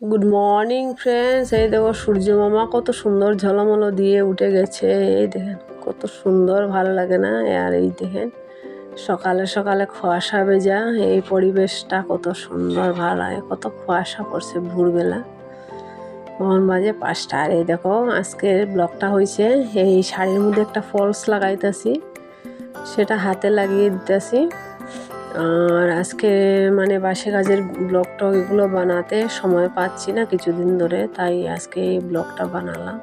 Good morning friends এই দেখো, সূর্য মামা কত সুন্দর ঝলমলো দিয়ে উঠে গেছে। এই দেখেন, কত সুন্দর, ভালো লাগে না? আর এই দেখেন, সকালে সকালে কুয়াশা ভেজা, এই পরিবেশটা কত সুন্দর, ভালো লাগে। কত খোয়াশা পড়ছে ভোরবেলা। তখন বাজে পাঁচটা। আর এই দেখো, আজকের ব্লগটা হয়েছে এই শাড়ির মধ্যে একটা ফলস লাগাইতেছি, সেটা হাতে লাগিয়ে দিতেছি। আর আজকে মানে বাসে কাজের ব্লগ টক এগুলো বানাতে সময় পাচ্ছি না কিছুদিন ধরে, তাই আজকে এই ব্লগটা বানালাম।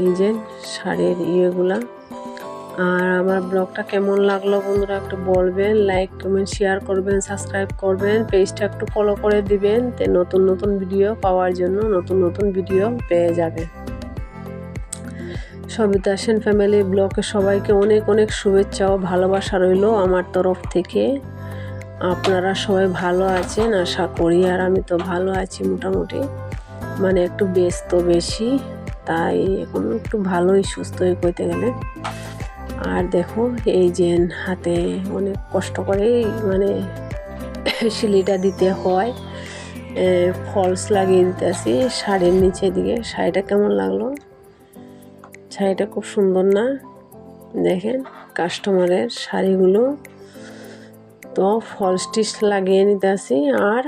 এই যে শাড়ির ইয়েগুলা। আর আমার ব্লগটা কেমন লাগল বন্ধুরা একটু বলবেন লাইক কমেন্ট শেয়ার করবেন সাবস্ক্রাইব করবেন পেজটা একটু ফলো করে দিবেন, তে নতুন নতুন ভিডিও পাওয়ার জন্য নতুন নতুন ভিডিও পেয়ে যাবেন সবিতা সেন ফ্যামিলি ব্লকে সবাইকে অনেক অনেক শুভেচ্ছা ও ভালোবাসা রইল আমার তরফ থেকে। আপনারা সবাই ভালো আছেন, আশা করি, আর আমি তো ভালো আছি মোটামুটি। মানে একটু ব্যস্ত বেশি, তাই এখন একটু ভালোই, সুস্থই করতে গেলে। আর দেখো, এই যে হাতে অনেক কষ্ট করেই মানে সিলিটা দিতে হয়। ফলস লাগিয়ে দিতেছি, শাড়ির নিচে দিকে। শাড়িটা কেমন লাগল? শাড়িটা খুব সুন্দর না? দেখেন কাস্টমারের শাড়িগুলো তো ফল স্টিচ লাগিয়ে নিতে আসি। আর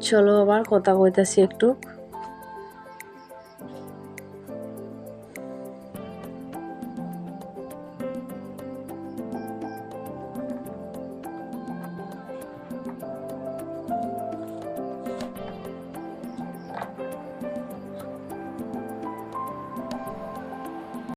চলো আবার কথা কইতাছি একটু।